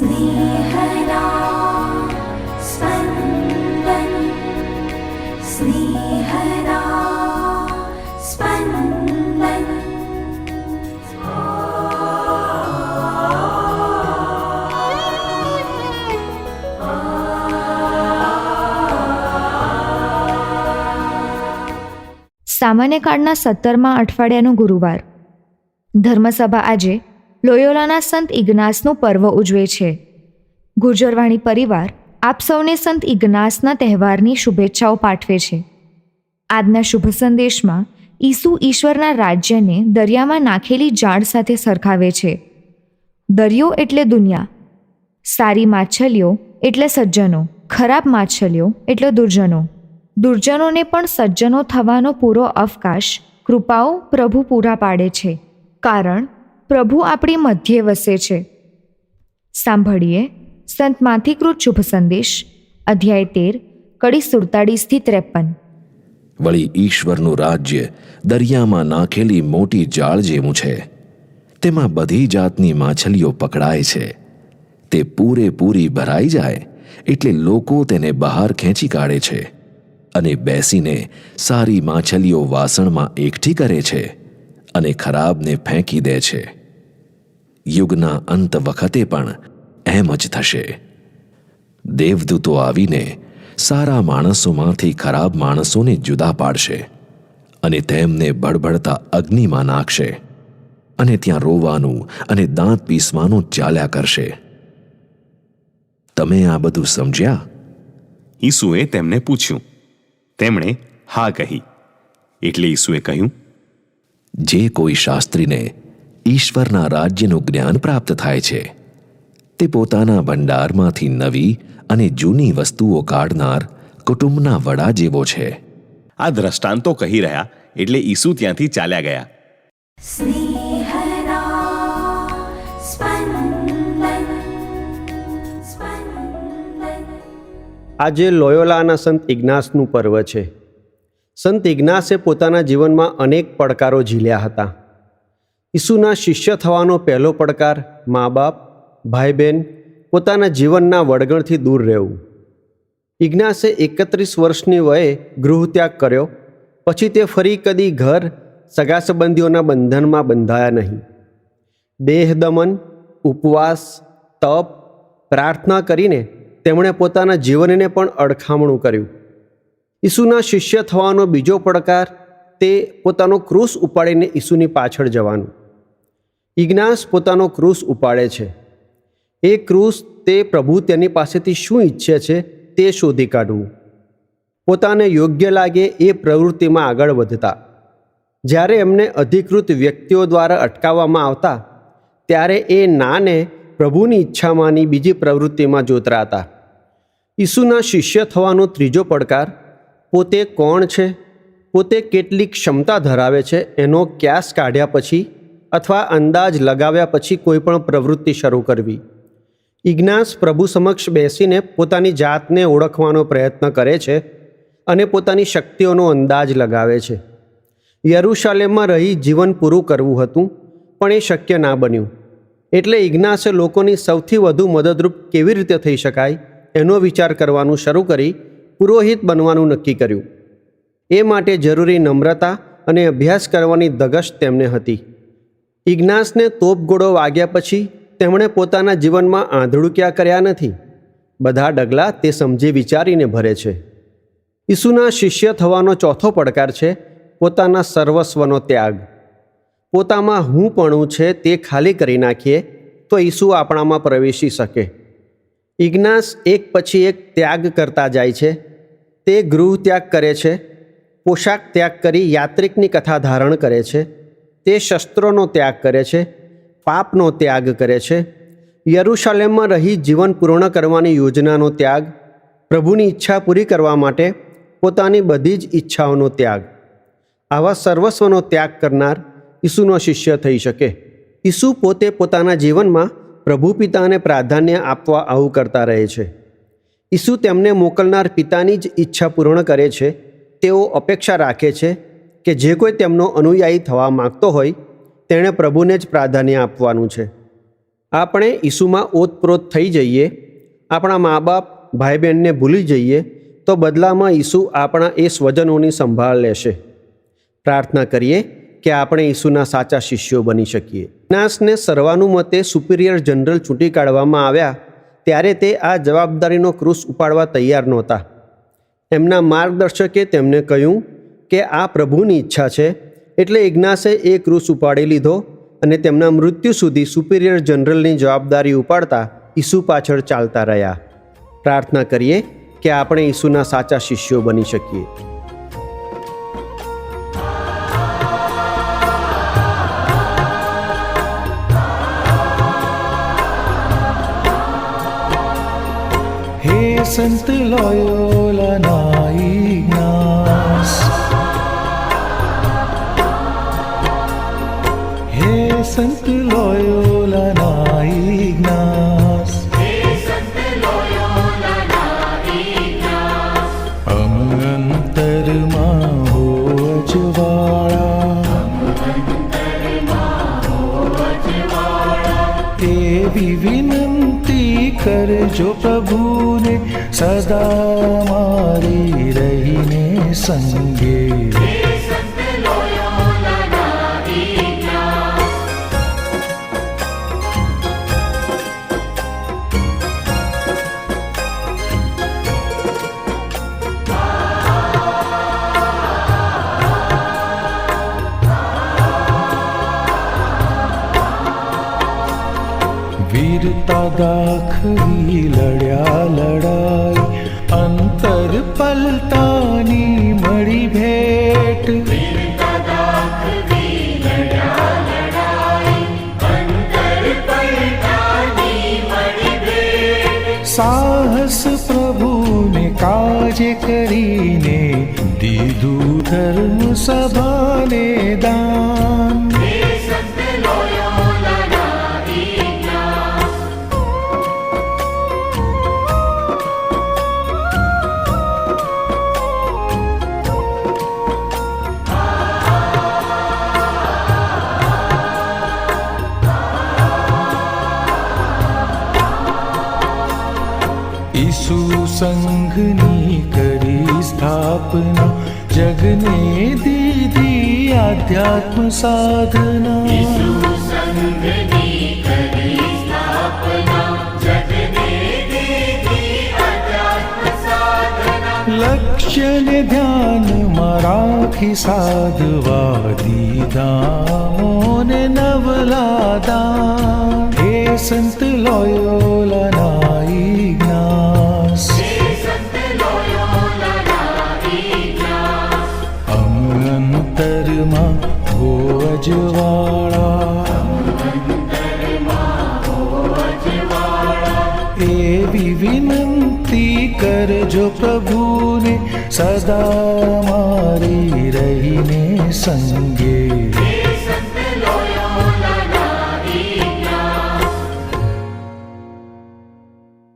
स्नेहदा स्पन्दन् स्नेहदा स्पन्दन् સામાન્ય કાળના સત્તરમા અઠવાડિયાનો ગુરુવાર ધર્મસભા આજે લોયોલાના સંત ઇગ્નાસનું પર્વ ઉજવે છે. ગુર્જરવાણી પરિવાર આપ સૌને સંત ઇગ્નાસના તહેવારની શુભેચ્છાઓ પાઠવે છે. આજના શુભ સંદેશમાં ઈસુ ઈશ્વરના રાજ્યને દરિયામાં નાખેલી જાળ સાથે સરખાવે છે. દરિયો એટલે દુનિયા, સારી માછલીઓ એટલે સજ્જનો, ખરાબ માછલીઓ એટલે દુર્જનો. દુર્જનોને પણ સજ્જનો થવાનો પૂરો અવકાશ કૃપાઓ પ્રભુ પૂરા પાડે છે. કારણ પ્રભુ આપણી મધ્યે વસે છે. સાંભળીએ સંત માથીકૃત શુભ સંદેશ, અધ્યાય તેર, કડી સુડતાળીસથી ત્રેપન. વળી ઈશ્વરનું રાજ્ય દરિયામાં નાખેલી મોટી જાળ જેવું છે. તેમાં બધી જાતની માછલીઓ પકડાય છે. તે પૂરેપૂરી ભરાઈ જાય એટલે લોકો તેને બહાર ખેંચી કાઢે છે અને બેસીને સારી માછલીઓ વાસણમાં એકઠી કરે છે અને ખરાબને ફેંકી દે છે. યુગના અંત વખતે પણ એમ જ થશે. દેવદૂતો આવીને સારા માણસોમાંથી ખરાબ માણસોને જુદા પાડશે અને તેમને બળબડતા અગ્નિમાં નાખશે અને ત્યાં રોવાનું અને દાંત પીસવાનું ચાલ્યા કરશે. તમે આ બધું સમજ્યા? ઈસુએ તેમને પૂછ્યું. તેમણે હા કહી. એટલે ઈસુએ કહ્યું જે કોઈ શાસ્ત્રીને ઈશ્વરના રાજ્યનું જ્ઞાન પ્રાપ્ત થાય છે. તે પોતાના ભંડારમાંથી નવી અને જૂની વસ્તુઓ કાઢનાર કુટુંબના વડા જેવો છે. આ દ્રષ્ટાંતો કહી રહ્યા એટલે ઈસુ ત્યાંથી ચાલ્યા ગયા. આજે લોયોલાના સંત ઇજ્ઞાસનું પર્વ છે. સંત ઇજ્ઞાસે પોતાના જીવનમાં અનેક પડકારો ઝીલ્યા હતા. ઈસુના શિષ્ય થવાનો પહેલો પડકાર મા બાપ, ભાઈ બહેન, પોતાના જીવનના વળગણથી દૂર રહેવું. ઇગ્નાસે એકત્રીસ વર્ષની વયે ગૃહત્યાગ કર્યો, પછી તે ફરી કદી ઘર સગા સંબંધીઓના બંધનમાં બંધાયા નહીં. દેહ દમન, ઉપવાસ, તપ, પ્રાર્થના કરીને તેમણે પોતાના જીવનને પણ અડખામણું કર્યું. ઈસુના શિષ્ય થવાનો બીજો પડકાર તે પોતાનો ક્રૂસ ઉપાડીને ઈસુની પાછળ જવાનું. ઇગ્નાસ પોતાનો ક્રૂસ ઉપાડે છે. એ ક્રૂસ તે પ્રભુ તેની પાસેથી શું ઈચ્છે છે તે શોધી કાઢવું. પોતાને યોગ્ય લાગે એ પ્રવૃત્તિમાં આગળ વધતા. જ્યારે એમને અધિકૃત વ્યક્તિઓ દ્વારા અટકાવવામાં આવતા, ત્યારે એ નાને પ્રભુની ઈચ્છામાંની બીજી પ્રવૃત્તિમાં જોતરાતા. ઈસુના શિષ્ય થવાનો ત્રીજો પડકાર, પોતે કોણ છે, પોતે કેટલી ક્ષમતા ધરાવે છે, એનો ક્યાસ કાઢ્યા પછી અથવા અંદાજ લગાવ્યા પછી કોઈ પણ પ્રવૃત્તિ શરૂ કરવી. ઇજ્ઞાસ પ્રભુ સમક્ષ બેસીને પોતાની જાતને ઓળખવાનો પ્રયત્ન કરે છે અને પોતાની શક્તિઓનો અંદાજ લગાવે છે. યરુશાલેમમાં રહી જીવન પૂરું કરવું હતું, પણ એ શક્ય ના બન્યું. એટલે ઇજ્ઞાસે લોકોની સૌથી વધુ મદદરૂપ કેવી રીતે થઈ શકાય એનો વિચાર કરવાનું શરૂ કરી પુરોહિત બનવાનું નક્કી કર્યું. એ માટે જરૂરી નમ્રતા અને અભ્યાસ કરવાની ધગશ તેમને હતી. ઇગ્નાસને તોપગોળો વાગ્યા પછી તેમણે પોતાના જીવનમાં આંધળુક્યા કર્યા નથી? બધા ડગલા તે સમજી વિચારીને ભરે છે. ઈસુના શિષ્ય થવાનો ચોથો પડકાર છે પોતાના સર્વસ્વનો ત્યાગ. પોતામાં હું પણું છે તે ખાલી કરી નાખીએ તો ઈસુ આપણામાં પ્રવેશી શકે. ઇગ્નાસ એક પછી એક ત્યાગ કરતા જાય છે. તે ગૃહ ત્યાગ કરે છે, પોશાક ત્યાગ કરી યાત્રિકની કથા ધારણ કરે છે તે શસ્ત્રોનો ત્યાગ કરે છે, પાપનો ત્યાગ કરે છે. યરુશાલેમમાં રહી જીવન પૂર્ણ કરવાની યોજનાનો ત્યાગ, પ્રભુની ઈચ્છા પૂરી કરવા માટે પોતાની બધી જ ઈચ્છાઓનો ત્યાગ. આવા સર્વસ્વનો ત્યાગ કરનાર ઈસુનો શિષ્ય થઈ શકે. ઈસુ પોતે પોતાના જીવનમાં પ્રભુ પિતાને પ્રાધાન્ય આપવા આવું કરતા રહે છે. ઈસુ તેમને મોકલનાર પિતાની જ ઈચ્છા પૂર્ણ કરે છે, તેઓ અપેક્ષા રાખે છે કે જે કોઈ તેમનો અનુયાયી થવા માગતો હોય, તેણે પ્રભુને જ પ્રાધાન્ય આપવાનું છે. આપણે ઈસુમાં ઓતપ્રોત થઈ જઈએ, આપણા મા બાપ ભાઈ બહેનને ભૂલી જઈએ, તો બદલામાં ઈસુ આપણા એ સ્વજનોની સંભાળ લેશે. પ્રાર્થના કરીએ કે આપણે ઈસુના સાચા શિષ્યો બની શકીએ. નાસને સર્વાનુમતે સુપિરિયર જનરલ ચૂંટી કાઢવામાં આવ્યા, ત્યારે તે આ જવાબદારીનો ક્રુસ ઉપાડવા તૈયાર નહોતા. એમના માર્ગદર્શકે તેમને કહ્યું કે આ પ્રભુની ઈચ્છા છે એટલે ઇગ્નાસે એ ક્રૂસ ઉપાડી લીધો અને તેમના મૃત્યુ સુધી સુપિરિયર જનરલની જવાબદારી ઉપાડતા ઈસુ પાછળ ચાલતા રહ્યા. પ્રાર્થના કરીએ કે આપણે ઈસુના સાચા શિષ્યો બની શકીએ. સંત લોયો અજવાળા એવી વિનંતી કરજો પ્રભુને સદા મારી રહીને સંગે वीरता दाखी लड्या पलतानी मड़ी भेट। साहस प्रभु ने काज करीने दीदू धर्म सभा ने दान। घनि करी स्थापना जगने दीदी आध्यात्म साधना। लक्ष्य ध्यान मारा साधवा दीदा नवलादा हे सन्त लोलना એવી વિનંતી કરજો પ્રભુને સદા મારી રહીને સંગે.